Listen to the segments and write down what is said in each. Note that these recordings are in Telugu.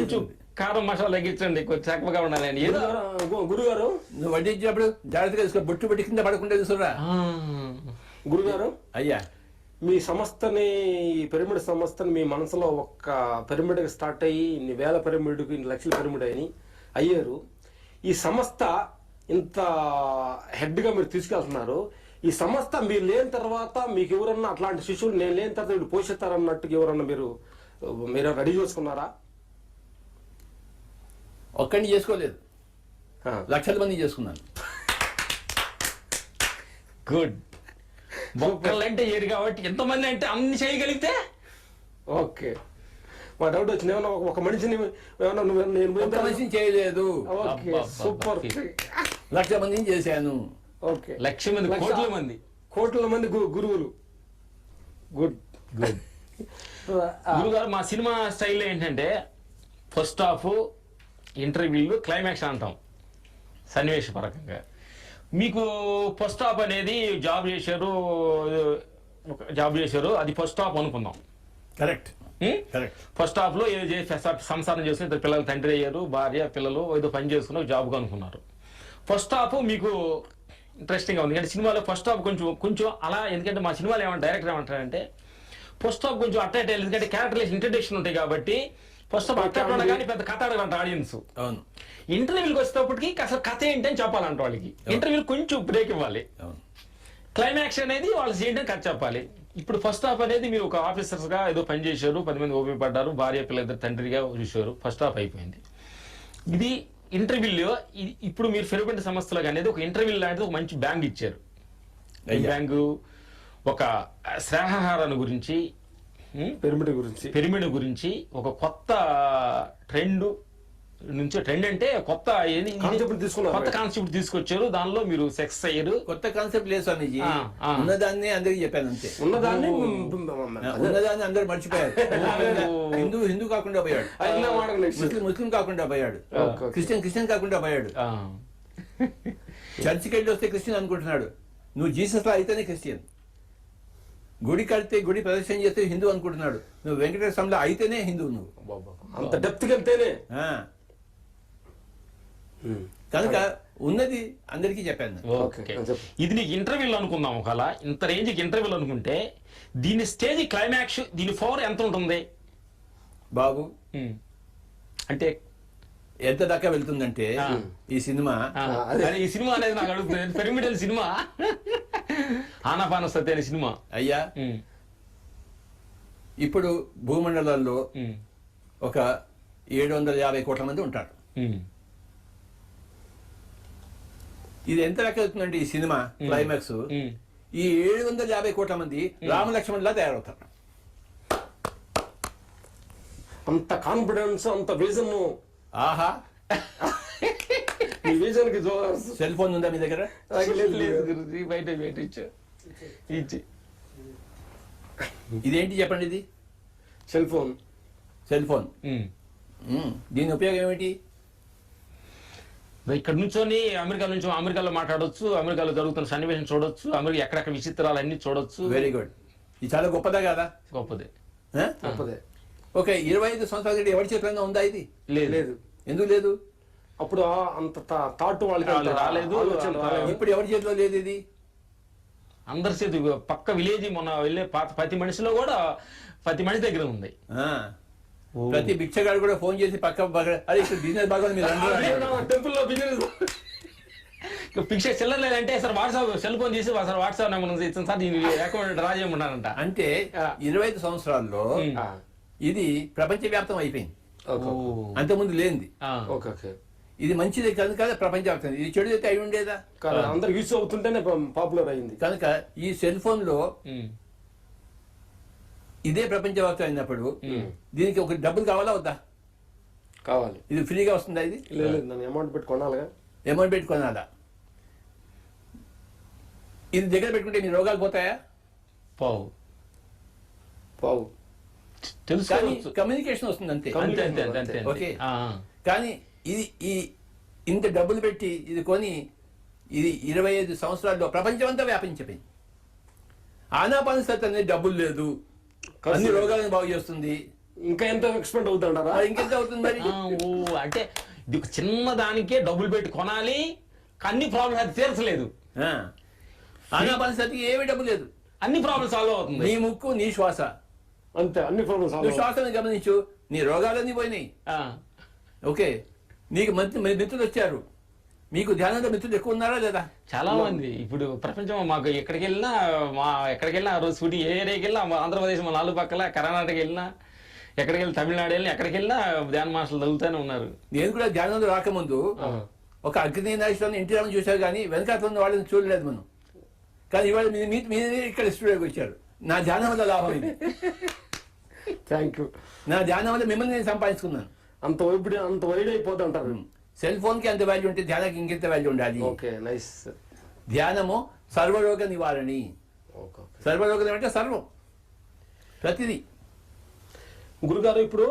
కొంచెం కారం మసాలా తగ్గించండి కొంచెం చక్కగా ఉండాలని ఏదో గురుగారు నువ్వు వడ్డించినప్పుడు జాగ్రత్తగా తీసుకో. బొట్టు పెట్టి కింద పడకుండా ఆ, గురుగారు అయ్యా. మీ సంస్థని ఈ పిరమిడ్ సంస్థని మీ మనసులో ఒక్క పిరమిడ్ స్టార్ట్ అయ్యి ఇన్ని వేల పిరమిడ్కి ఇన్ని లక్షల పిరమిడ్ అని అయ్యారు. ఈ సంస్థ ఇంత హెడ్గా మీరు తీసుకెళ్తున్నారు. ఈ సంస్థ మీరు లేని తర్వాత మీకు ఎవరన్నా అట్లాంటి శిశువులు నేను లేని తర్వాత వీళ్ళు పోషిస్తారన్నట్టుగా ఎవరన్నా మీరు మీరు రెడీ చేసుకున్నారా? ఒక్కడిని చేసుకోలేదు. ఆ. లక్షల మంది చేసుకున్నాను. గుడ్. అంటే ఏరు కాబట్టి ఎంతమంది అంటే అన్ని చేయగలిగితే? ఓకే. మా డౌట్ వచ్చింది. ఏమన్నా ఒక- మనిషిని ఏమన్నా నేను మనిషిని చేయలేదు. సూపర్. లక్ష మందిని చేశాను. ఓకే. లక్ష మంది కోట్ల మంది. కోట్ల మంది గురువులు. గుడ్. గుడ్. గురుగారు మా సినిమా స్టైల్ ఏంటంటే ఫస్ట్ హాఫ్ ఇంటర్వ్యూలు క్లైమాక్స్ అంటాం. సన్నివేశపరకంగా. మీకు ఫస్ట్ హాఫ్ అనేది జాబ్ చేశారు ఒక జాబ్ చేశారు అది ఫస్ట్ హాఫ్ అనుకుందాం. కరెక్ట్. కరెక్ట్. ఫస్ట్ హాఫ్లో ఏదో చేసి సంసారం చేసుకుని ఇద్దరు పిల్లలు తండ్రి అయ్యారు భార్య పిల్లలు ఏదో పని చేసుకుని జాబ్ అనుకున్నారు. ఫస్ట్ హాఫ్ మీకు ఇంట్రెస్టింగ్గా ఉంది. ఎందుకంటే సినిమాలో ఫస్ట్ హాఫ్ కొంచెం కొంచెం అలా ఎందుకంటే మా సినిమాలో ఏమంటారు డైరెక్టర్ ఏమంటారంటే ఫస్ట్ హాఫ్ కొంచెం అట్ట ఎందుకంటే క్యారెక్టర్ ఇంట్రడక్షన్ ఉంటాయి కాబట్టి ఫస్ట్ హాఫ్ అట్ట కానీ పెద్ద కథ అడగంట ఆడియన్స్ అవును. ఇంటర్వ్యూకి వచ్చేటప్పటికి అసలు కథ ఏంటని చెప్పాలంట వాళ్ళకి. ఇంటర్వ్యూలు కొంచెం బ్రేక్ ఇవ్వాలి. అవును. క్లైమాక్స్ అనేది వాళ్ళు చేయడం కథ చెప్పాలి. ఇప్పుడు ఫస్ట్ హాఫ్ అనేది మీరు ఒక ఆఫీసర్స్గా ఏదో పని చేశారు పది మంది ఉపయోగపడ్డారు భార్య పిల్ల ఇద్దరు తండ్రిగా చూశారు ఫస్ట్ హాఫ్ అయిపోయింది. ఇది ఇంటర్వ్యూలో ఇది ఇప్పుడు మీరు ఫిరపెంట్ సంస్థలకు అనేది ఒక ఇంటర్వ్యూ లాంటిది ఒక మంచి బ్యాంక్ ఇచ్చారు. బ్యాంకు ఒక శ్రేహాహారాన్ని గురించి పిరమిడ్ గురించి. పిరమిడ్ గురించి ఒక కొత్త ట్రెండ్ నుంచి ట్రెండ్ అంటే కొత్త తీసుకున్నారు. కొత్త కాన్సెప్ట్ తీసుకొచ్చారు. దానిలో మీరు సెక్స్ అయ్యారు. కొత్త కాన్సెప్ట్ లేదు స్వామీజీ. ఉన్నదాన్ని అందరికి చెప్పాను అంతే. ఉన్నదాన్ని ఉన్నదాన్ని అందరు మర్చిపోయారు. హిందూ హిందూ కాకుండా పోయాడు. ముస్లిం ముస్లిం కాకుండా పోయాడు. క్రిస్టియన్ క్రిస్టియన్ కాకుండా పోయాడు. ఆ. చర్చికి వెళ్ళి వస్తే క్రిస్టియన్ అనుకుంటున్నాడు. నువ్వు జీసస్ లా అయితేనే క్రిస్టియన్. గుడి కడితే గుడి ప్రదర్శన చేస్తే హిందూ అనుకుంటున్నాడు. నువ్వు వెంకటేశ్వర స్వామిలో అయితేనే హిందూ నువ్వు. అంత డెప్త్ వెళ్తేనే. కనుక ఉన్నది అందరికీ చెప్పాను. ఇది నీకు ఇంటర్వ్యూలు అనుకుందాం ఒకవేళ. ఇంత రేంజ్కి ఇంటర్వ్యూలు అనుకుంటే దీని స్టేజ్ క్లైమాక్స్ దీని పవర్ ఎంత ఉంటుంది? బాబు. అంటే ఎంత దాకా వెళ్తుందంటే. ఈ సినిమా. ఈ సినిమా అనేది నాకు అడుగుతుంది పెరిమిడల్ సినిమా. ఆనాపాన సత్య అనే సినిమా. అయ్యా. ఇప్పుడు భూమండలంలో. ఒక ఏడు వందల యాభై కోట్ల మంది ఉంటారు. ఇది ఎంత లెక్క అవుతుందంటే ఈ సినిమా క్లైమాక్స్. ఈ ఏడు వందల యాభై కోట్ల మంది రామలక్ష్మణ్లా తయారవుతారు. అంత కాన్ఫిడెన్స్ అంత విజన్ ఆహా. ఈ విజన్కి సెల్ ఫోన్ ఉందా మీ దగ్గర? లేదు గురుజీ బయట బయట ఇచ్చు. ఇచ్చి. ఇదేంటి చెప్పండి ఇది? Cell phone. Cell phone. దీని ఉపయోగం ఏమిటి? ఇక్కడ నుంచొని అమెరికా నుంచి అమెరికాలో మాట్లాడొచ్చు అమెరికాలో జరుగుతున్న సన్నివేశం చూడొచ్చు అమెరికా ఎక్కడెక్కడ విచిత్రాలు అన్ని చూడొచ్చు. వెరీ గుడ్ ఇది చాలా గొప్పదా కదా? గొప్పది. ఆ? ఓకే ఇరవై ఐదు సంవత్సరాల క్రితం ఎవరి చేతుల్లో ఉందా ఇది? లేదు. లేదు. ఎందుకు లేదు? అప్పుడు అంత థాట్ వాళ్ళకి రాలేదు. ఇప్పుడు ఎవరి చేతిలో లేదు ఇది? అందరి చేతి పక్క విలేజ్ మొన్న వెళ్ళే పాత ప్రతి మనిషిలో కూడా ప్రతి మనిషి దగ్గర ఉంది. ఆ. ప్రతి భిక్షగాడు కూడా ఫోన్ చేసి పక్క అరే ఇక్కడ బిజినెస్ బాగా మీరు రండి రా అంటాడు. టెంపుల్లో బిజినెస్. పిక్చర్ చిల్లర లేదంటే సార్ వాట్సాప్ సెల్ ఫోన్ తీసి సార్ వాట్సాప్ నెంబర్ ఇచ్చాను సార్ దీని అకౌంట్ డ్రా అంటే ఇరవై ఐదు సంవత్సరాల్లో. ఇది ప్రపంచవ్యాప్తం అయిపోయింది. ఓకే అంతకుముందు లేనిది. ఆ. Okay okay. ఇది మంచిది కనుక కదా ప్రపంచవ్యాప్తం ఇది చెడు అయితే అయి ఉండేదా? అందరు యూస్ అవుతుంటేనే పాపులర్ అయింది. కనుక ఈ సెల్ ఫోన్లో. ఇదే ప్రపంచవ్యాప్తం అయినప్పుడు దీనికి ఒక డబ్బులు కావాలా వద్దా? కావాలి. ఇది ఫ్రీగా వస్తుందా ఇది? అమౌంట్ పెట్టి కొనాలిగా. అమౌంట్ పెట్టుకోనాలా ఇది దగ్గర పెట్టుకుంటే మీ రోగాలు పోతాయా? పావు. పావు. కానీ తెలుసుకోవచ్చు కమ్యూనికేషన్ వస్తుంది అంతే. అంతే అంతే అంతే అంతే. ఓకే. ఆ. కానీ ఇది ఈ ఇంత డబ్బులు పెట్టి ఇది కొని ఇది ఇరవై ఐదు సంవత్సరాల్లో ప్రపంచమంతా వ్యాపించిపోయింది. ఆనాపాన సత్ అనేది డబ్బులు లేదు. అన్ని. రోగాలను బాగు చేస్తుంది. ఇంకా ఎంత ఎక్స్పెండ్ అవుతుంటారా మరి ఇంకెంత అవుతుంది మరి? అంటే ఇది ఒక చిన్న దానికే డబ్బులు పెట్టి కొనాలి అన్ని ప్రాబ్లమ్స్ అది తీర్చలేదు ఆ. ఆనాపానసతికి ఏమీ డబ్బు లేదు. అన్ని ప్రాబ్లమ్స్ సాల్వ్ అవుతుంది. నీ ముక్కు నీ శ్వాస. అంతే అన్ని ప్రాబ్లమ్స్ నువ్వు శ్వాసను గమనించు నీ రోగాలన్నీ పోయినాయి. ఆ, ఓకే నీకు మంచి మిత్రులు వచ్చారు. మీకు ధ్యానంలో మిత్రులు ఎక్కువ ఉన్నారా లేదా? చాలా మంది. ఇప్పుడు ప్రపంచం మాకు ఎక్కడికి వెళ్ళినా మా ఎక్కడికి వెళ్ళినా ఆ రోజు షూటీ ఏ ఏరియాకి వెళ్ళినా మా ఆంధ్రప్రదేశ్ మా నాలుగు పక్కల కర్ణాటక వెళ్ళినా ఎక్కడికి వెళ్ళి తమిళనాడు వెళ్ళినా ఎక్కడికి వెళ్ళినా ధ్యాన మాస్టర్లు తగులుతూనే ఉన్నారు. నేను కూడా ధ్యానంలో రాకముందు ఒక అగ్ని నాశనం ఇంటి రామని చూశారు కానీ వెనకాల ఉన్న వాళ్ళని చూడలేదు మనం. కానీ ఇవాళ మీ మీ- మీరు ఇక్కడ స్టూడియోకి వచ్చారు. నా ధ్యానం వల్ల లాభం ఇది థ్యాంక్ యూ నా ధ్యానం వల్ల మిమ్మల్ని నేను సంపాదించుకున్నాను. అంత వైపు అంత వైడ్ అయిపోతూ అంటారు సెల్ ఫోన్కి ఎంత వాల్యూ ఉంటే ధ్యానానికి ఇంకెంత వాల్యూ ఉండాలి? ఓకే నైస్ ధ్యానము సర్వరోగ నివారణి. ఓకే సర్వరోగ అంటే సర్వం. ప్రతిదీ. గురుగారు ఇప్పుడు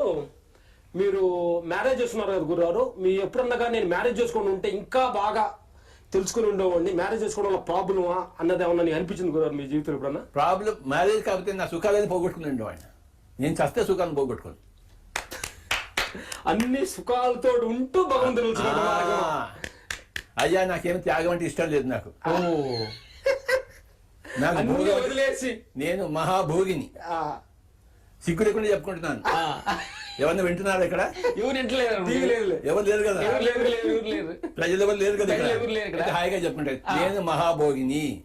మీరు మ్యారేజ్ చేసుకున్నారు కదా గురుగారు మీ ఎప్పుడన్నా కానీ నేను మ్యారేజ్ చేసుకుని ఉంటే ఇంకా బాగా తెలుసుకుని ఉండేవాడిని. మ్యారేజ్ చేసుకోవడం వల్ల ప్రాబ్లమా అన్నది ఏమన్నా అనిపించింది గురుగారు మీ జీవితంలో ఎప్పుడన్నా? ప్రాబ్లం మ్యారేజ్ కాకపోతే నా సుఖాలని పోగొట్టుకుని వాడిని నేను చస్తే సుఖాలను పోగొట్టుకోను. అన్ని సుఖాలతో ఉంటూ భగవంతుని. ఆ, అయ్యా నాకేం త్యాగం అంటే ఇష్టం లేదు నాకు. వదిలేసి. నేను మహాభోగిని. సిగ్గు లేకుండా చెప్పుకుంటున్నాను. ఎవరిని వింటున్నారు ఇక్కడ? ఎవరు. ఎవరు లేరు కదా? ప్రజలు ఎవరు లేరు కదా హాయిగా చెప్పుకుంటారు. నేను మహాభోగిని.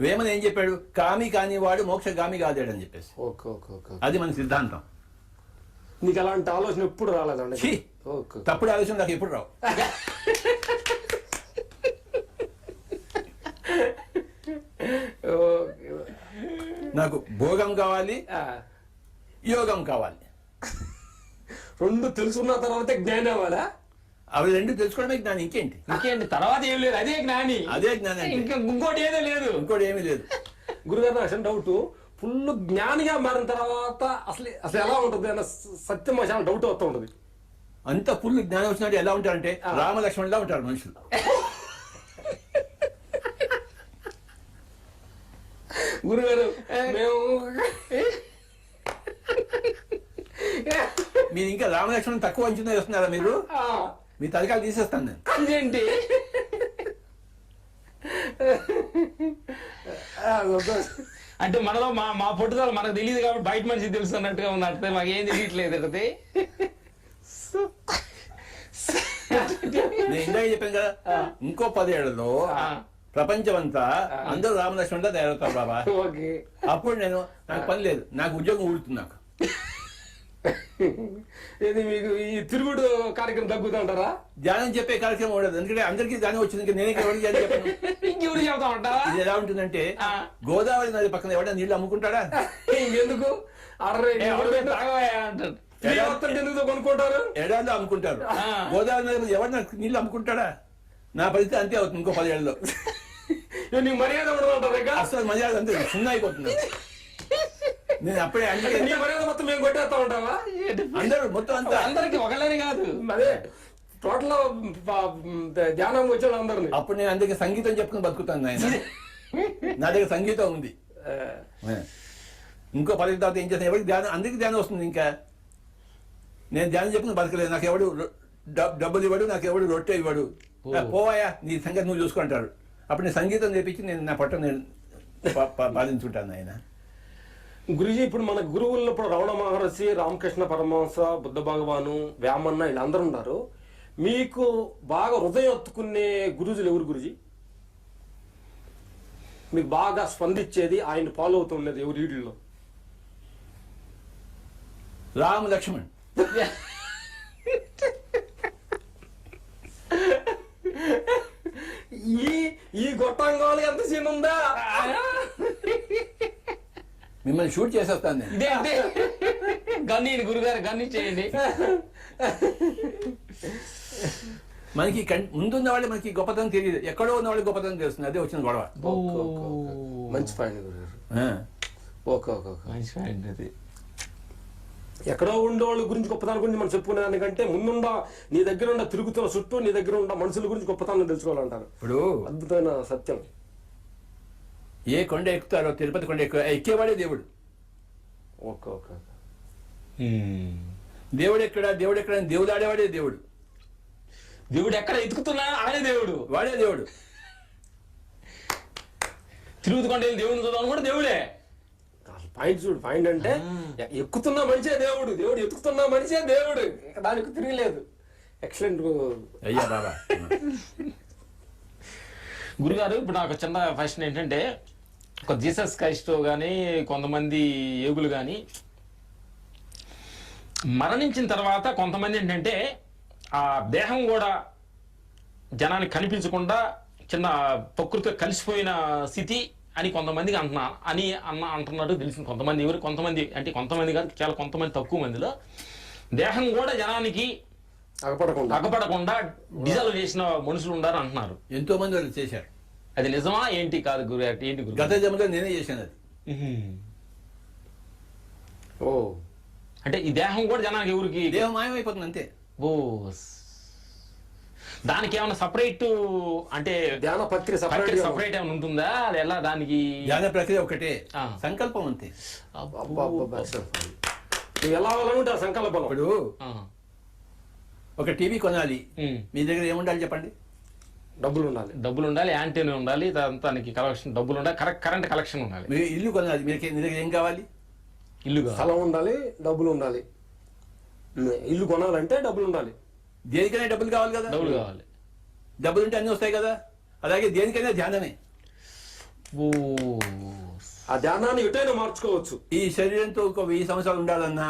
వేమన ఏం చెప్పాడు? కామి కాని వాడు మోక్షగామి కాదాడని చెప్పేసి. ఓకే ఓకే ఓకే అది మన సిద్ధాంతం. నీకు అలాంటి ఆలోచన ఎప్పుడు రాలేదండి? తప్పుడు ఆలోచన నాకు ఎప్పుడు రావు. నాకు భోగం కావాలి యోగం కావాలి. రెండు తెలుసుకున్న తర్వాత జ్ఞానం అవ్వాలా? అవి రెండు తెలుసుకోవడమే జ్ఞానం ఇంకేంటి? ఇంకేంటి? తర్వాత ఏం లేదు. అదే జ్ఞాని. అదే జ్ఞానం అంటే. ఇంకా ఇంకోటి ఏదో లేదు. ఇంకోటి ఏమీ లేదు. గురుగారు నాకు అసలు డౌట్ ఫుల్ జ్ఞానిగా మారిన తర్వాత అసలు అసలు ఎలా ఉంటుంది అన్న స- సత్యం నాకు చాలా డౌట్ వస్తూ ఉంటుంది. అంత ఫుల్ జ్ఞానం వచ్చినట్టు ఎలా ఉంటారంటే రామ లక్ష్మణులా ఉంటారు మనుషులు. గురుగారు మేము మీరు ఇంకా రామ లక్ష్మణ్ తక్కువ అంచనా వేస్తున్నారా మీరు? ఆ, మీ తలకాలు తీసేస్తాను నేను. అదేంటి. అంటే మనలో మా మా పట్టుదల మనకు తెలియదు కాబట్టి బయట మనిషి తెలుసు అన్నట్టుగా ఉంది అంటే మాకు ఏం తెలియట్లేదు అది నేను ఇందాక చెప్పాను కదా ఇంకో పదేళ్ళలో. ప్రపంచం అంతా అందరూ రామ లక్ష్మణులా తయారవుతారు బాబా. ఓకే. అప్పుడు నేను నాకు పని లేదు నాకు ఉద్యోగం ఊడుతుంది నాకు. ఇది మీకు ఈ తిరుగుడు కార్యక్రమం తగ్గుతుంటారా ధ్యానం చెప్పే కార్యక్రమం ఉండదు. ఎందుకంటే అందరికీ ధ్యానం వచ్చింది. ఇంకా నేనే ఎవరికి ధ్యానం చెప్పను? ఇంకెవరు చెబుతా ఉంటావా? ఇది ఎలా ఉంటుందంటే ఆ. గోదావరి నది పక్కన ఎవడ నీళ్ళు అమ్ముకుంటాడా? ఇంకెందుకు? అర్రే ఎందుకు కొనుక్కుంటారు? ఎడాల్లో అమ్ముకుంటారు. ఆ. గోదావరి నది ఎవరు నాకు నీళ్ళు అమ్ముకుంటాడా? నా పరిస్థితి అంతే అవుతుంది ఇంకో పదేళ్ళలో నీకు మర్యాద ఇక అసలు మర్యాద అంతే సున్నా అయిపోతుంది. నేను అప్పుడే అంటే మొత్తం మేము కొట్టేస్తా ఉంటావా? అందరూ మొత్తం అంతా. అందరికి ఒకళ్ళని కాదు. అదే టోటల్ ధ్యానం వచ్చాడు అందరిని. అప్పుడు నేను అందుకే సంగీతం చెప్పుకుని బతుకుతాను ఆయన నా దగ్గర సంగీతం ఉంది. ఇంకో పది తర్వాత ఏం చేస్తాను? ఎవరికి ధ్యానం అందరికి ధ్యానం వస్తుంది ఇంకా. నేను ధ్యానం చెప్పుకుని బతకలేదు. నాకు ఎవడు డబ్బులు ఇవ్వడు నాకు ఎవడు రొట్టె ఇవ్వడు. పోవాయా? నీ సంగతి నువ్వు చూసుకుంటారు అప్పుడు నేను సంగీతం నేర్పించి నేను నా పట్ట నేను పా- పా- పాలించుంటాను ఆయన గురుజీ ఇప్పుడు మన గురువుల్లో ఇప్పుడు రమణ మహర్షి రామకృష్ణ పరమహంస బుద్ధ భగవాను వేమన్న వీళ్ళందరూ ఉన్నారు. మీకు బాగా హృదయం ఎత్తుకునే గురుజులు ఎవరు గురుజీ? మీకు బాగా స్పందించేది ఆయన ఫాలో అవుతూ ఉండేది ఎవరు వీడిలో రామ్ లక్ష్మణ్. ఈ ఈ గొట్టంగాలు ఎంత సీన్ ఉందా? మిమ్మల్ని షూట్ చేసేస్తాను నేను. ఇదే అంటే గన్ని గురుగారు గన్ని చేయండి. మనకి ముందున్న వాళ్ళు మనకి గొప్పతనం తెలియదు. ఎక్కడో ఉన్న వాళ్ళు గొప్పతనం తెలుస్తుంది. అదే వచ్చిన గొడవ. మంచి పాయింట్ గురుగారు. Okay okay okay. మంచి పాయింట్ అది. ఎక్కడో ఉండే వాళ్ళ గురించి గొప్పతనం గురించి మనం చెప్పుకునే దానికంటే ముందుండ నీ దగ్గర ఉన్న తిరుగుతున్న చుట్టూ నీ దగ్గర ఉన్న మనుషుల గురించి గొప్పతనం తెలుసుకోవాలంటారు. ఇప్పుడు అద్భుతమైన సత్యం. ఏ కొండ ఎక్కుతారో తిరుపతి కొండ ఎక్కువ ఎక్కేవాడే దేవుడు. Okay okay. ఓకే. హ్మ్. దేవుడు ఎక్కడ దేవుడు ఎక్కడ దేవుడు ఆడేవాడే దేవుడు. దేవుడు ఎక్కడ ఎతుకుతున్నా ఆడే దేవుడు. వాడే దేవుడు. తిరుగుతుకుంటే దేవుడిని చూద్దాం కూడా దేవుడే. పాయింట్ చూడు పాయింట్ అంటే ఎక్కుతున్న మనిషే దేవుడు దేవుడు ఎత్తుకుతున్న మనిషే దేవుడు. ఇంకా దానికి తిరగలేదు. ఎక్సలెంట్ అయ్యా బాబా. గురుగారు ఇప్పుడు నాకు చిన్న క్వశ్చన్ ఏంటంటే జీసస్ క్రైస్ట్ కానీ కొంతమంది ఏగులు కానీ మరణించిన తర్వాత కొంతమంది ఏంటంటే ఆ దేహం కూడా జనానికి కనిపించకుండా చిన్న ప్రకృతి కలిసిపోయిన స్థితి అని కొంతమందికి అంటున్నా అని అన్న అంటున్నారు తెలిసింది. కొంతమంది ఎవరు? కొంతమంది అంటే కొంతమంది కాదు చాలా కొంతమంది తక్కువ మందిలో. దేహం కూడా జనానికి అగపడకుండా. అగపడకుండా డిజాల్వ్ చేసిన మనుషులు ఉండారు అంటున్నారు ఎంతో మంది వాళ్ళు చేశారు. అది నిజమా ఏంటి? కాదు గురు ఏంటి గురు గత జన్మలో నేనే చేశాను అది. ఓ. అంటే ఈ దేహం కూడా జనానికి ఎవరికి? దేహం మాయమైపోతుంది అంతే. ఓ. దానికి ఏమైనా సపరేట్ అంటే ధ్యాన పత్రిక సపరేట్ సపరేట్ ఏమైనా ఉంటుందా? అది ఎలా దానికి? ధ్యాన ప్రక్రియ ఒకటే. సంకల్పం అంతే. నువ్వు ఎలా ఆ సంకల్పం ఇప్పుడు. ఒక టీవీ కొనాలి. మీ దగ్గర ఏముండాలి చెప్పండి? డబ్బులు ఉండాలి డబ్బులు ఉండాలి యాంటీని ఉండాలి దానికి కలెక్షన్ డబ్బులు ఉండాలి కరెక్ట్ కరెంట్ కలెక్షన్ ఉండాలి. మీరు ఇల్లు కొనాలి మీరు మీ దగ్గర ఏం కావాలి? ఇల్లుగా స్థలం ఉండాలి డబ్బులు ఉండాలి ఇల్లు కొనాలంటే డబ్బులు ఉండాలి దేనికైనా డబ్బులు కావాలి కదా? డబ్బులు కావాలి. డబ్బులు ఉంటే అన్ని వస్తాయి కదా? అలాగే దేనికైనా ధ్యానమే. ఓ. ఆ ధ్యానాన్ని ఎటైనా మార్చుకోవచ్చు. ఈ శరీరంతో ఒక వెయ్యి సంవత్సరాలు ఉండాలన్నా.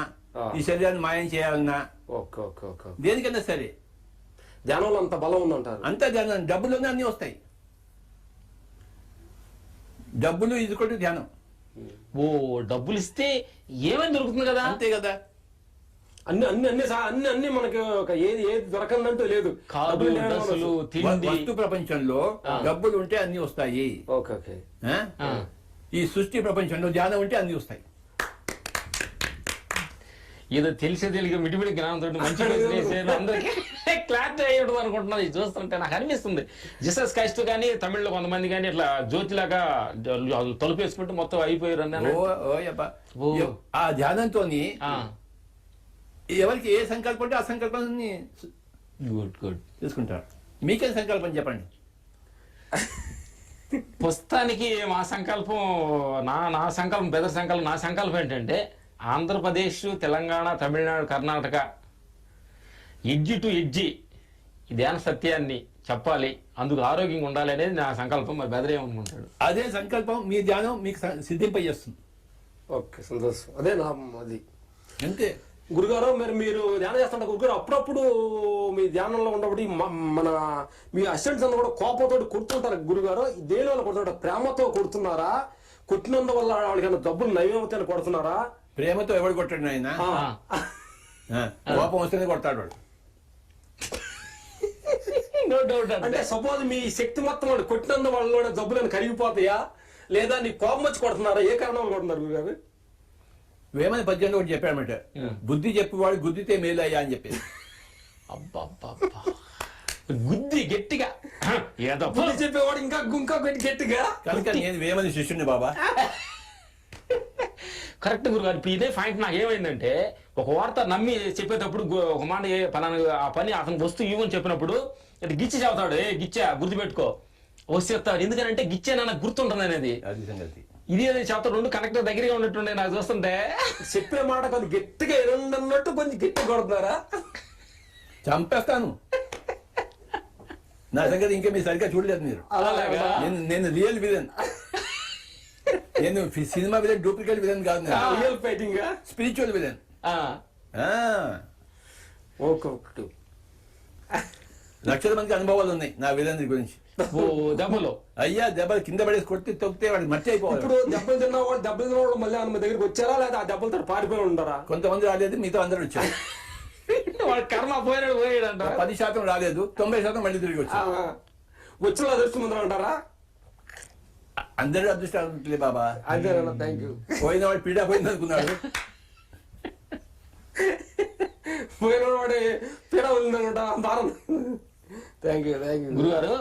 ఈ శరీరాన్ని మాయం చేయాలన్నా ఓకే ఓకే ఓకే. దేనికైనా సరే. ధ్యానంలో అంత బలం ఉందంటారు అంతా ధ్యానం డబ్బులున్నా అన్ని వస్తాయి. డబ్బులు ఇది ధ్యానం. ఓ డబ్బులు ఇస్తే ఏమైనా దొరుకుతుంది కదా? అంతే కదా. అన్ని అన్ని అన్ని సా- అన్ని అన్ని మనకి ఒక ఏది ఏది దొరకందంటూ లేదు. కాదు డబ్బులు లేని డ్రెస్సులు మనసు. తిండి. వస్తు ప్రపంచంలో డబ్బులు ఉంటే అన్ని వస్తాయి. Okay okay. ఆ? ఆ. ఈ సృష్టి ప్రపంచంలో ధ్యానం ఉంటే అన్ని వస్తాయి. ఏదో తెలిసే తెలియక మిడిమిడి జ్ఞానంతో మంచి అందరికీ. క్లారిటీ అయ్యడం అనుకుంటున్నాను. ఇది చూస్తుంటే నాకు అనిపిస్తుంది. జీసస్ క్రైస్ట్ కానీ తమిళ్ళో కొంతమంది కానీ ఇట్లా జ్యోతిలాగా తలుపు వేసుకుంటే మొత్తం అయిపోయారు అని ఓ ఓ యబ్బా. ఓ. ఎవ్- ఆ ధ్యానంతోని ఆ, ఎవరికి ఏ సంకల్పం ఉంటే ఆ సంకల్పాన్ని గుడ్ గుడ్. తీసుకుంటారు. మీకేం సంకల్పం చెప్పండి? పుస్తకానికి మా సంకల్పం నా నా సంకల్పం పెద్ద సంకల్పం నా సంకల్పం ఏంటంటే Andhra Pradesh Telangana Tamil Nadu Karnataka edge to edge. ఈ ధ్యాన సత్యాన్ని చెప్పాలి? అందుకు ఆరోగ్యంగా ఉండాలి అనేది నా సంకల్పం. మరి బెదరే అనుకుంటాడు అదే సంకల్పం మీ ధ్యానం మీకు సిద్ధింపజేస్తుంది. ఓకే సంతోషం. అదే నా అది. అంతే. గురుగారు మరి మీరు ధ్యానం చేస్తుంటే గురుగారు అప్పుడప్పుడు మీ ధ్యానంలో ఉన్నప్పుడు మన మీ అసిస్టెంట్స్ అందరూ కూడా కోపంతో కొడుతుంటారు గురుగారు. దేని వల్ల కొడుతుంటారు? ప్రేమతో కొడుతున్నారా? కొట్టినందువల్ల వాళ్ళకి ఏమైనా డబ్బులు నైవేమతాన్ని కొడుతున్నారా? ప్రేమతో ఎవడు కొట్టాడు ఆయన ఆ. కోపం వస్తేనే కొడతాడు వాడు. నో డౌట్ అంటే సపోజ్ మీ శక్తి మొత్తం కొట్టినందు వల్ల జబ్బులను కరిగిపోతాయా? లేదా నీ కోపం వచ్చి కొడుతున్నారా? ఏ కారణం కొడుతున్నారు గురుగారు వేమని పద్యంలో ఒకటి చెప్పాడనమాట బుద్ధి చెప్పేవాడు గుద్దితే మేలు అయ్యా అని చెప్పేసి. అబ్బబ్బబ్బా. గుద్ది గట్టిగా. ఏదో బుద్ధి చెప్పేవాడు ఇంకా ఇంకా గట్టి గట్టిగా? కనుక నేను వేమని శిష్యుని బాబా. కరెక్ట్ గురుగారు ఇప్పుడు ఇదే పాయింట్ నాకు ఏమైందంటే ఒక వార్త నమ్మి చెప్పేటప్పుడు ఒక మాట ఏ పలానా ఆ పని అతను వస్తూ ఇవ్వని చెప్పినప్పుడు ఇట్లా గిచ్చి చెబుతాడు ఏ గిచ్చా గుర్తుపెట్టుకో. వచ్చి చెప్తాడు. ఎందుకంటే గిచ్చే నాకు గుర్తుంటుంది అనేది. ఇది అనేది చెప్తాడు రెండు కనెక్ట్ దగ్గరగా ఉన్నట్టుండే నాకు చూస్తుంటే. చెప్పే మాట కొంచెం గట్టిగా ఎన్నట్టు కొంచెం గట్టి కొడుతున్నారా? చంపేస్తాను. నా సంగతి ఇంకా మీరు సరిగ్గా చూడలేదు మీరు. అలాగా నేను నేను రియల్ విలన్ నేను సినిమా విలన్ డూప్లికేట్ విలన్ కాదు real fighting spiritual villain okay లక్షల మందికి అనుభవాలు ఉన్నాయి నా విలన్ గురించి. ఓ దెబ్బలు. అయ్యా దెబ్బలు కింద పడేసి కొడితే తొక్కితే వాడు మట్టి అయిపోవాలి. ఇప్పుడు దెబ్బలు తిన్న వాళ్ళు దెబ్బలు తిన్న వాళ్ళు మళ్ళీ ఆమె దగ్గరికి వచ్చారా? లేదా ఆ దెబ్బలతో పారిపోయి ఉంటారా కొంతమంది రాలేదు మిగతా అందరూ వచ్చారు. వాడు కర్మ పోయాడు పోయాడు అంట పది శాతం రాలేదు తొంభై శాతం మళ్ళీ తిరిగి వచ్చారు వచ్చిన అదృష్టం ముందర అంటారా? అందరూ అదృష్టాలు బాబా. అంతేనా థ్యాంక్ యూ పోయిన వాడు పీడా పోయింది అనుకున్నాడు పోయిన వాడే పీడ ఉందనుకుంటా దారం థ్యాంక్ యూ థ్యాంక్ యూ గురుగారు.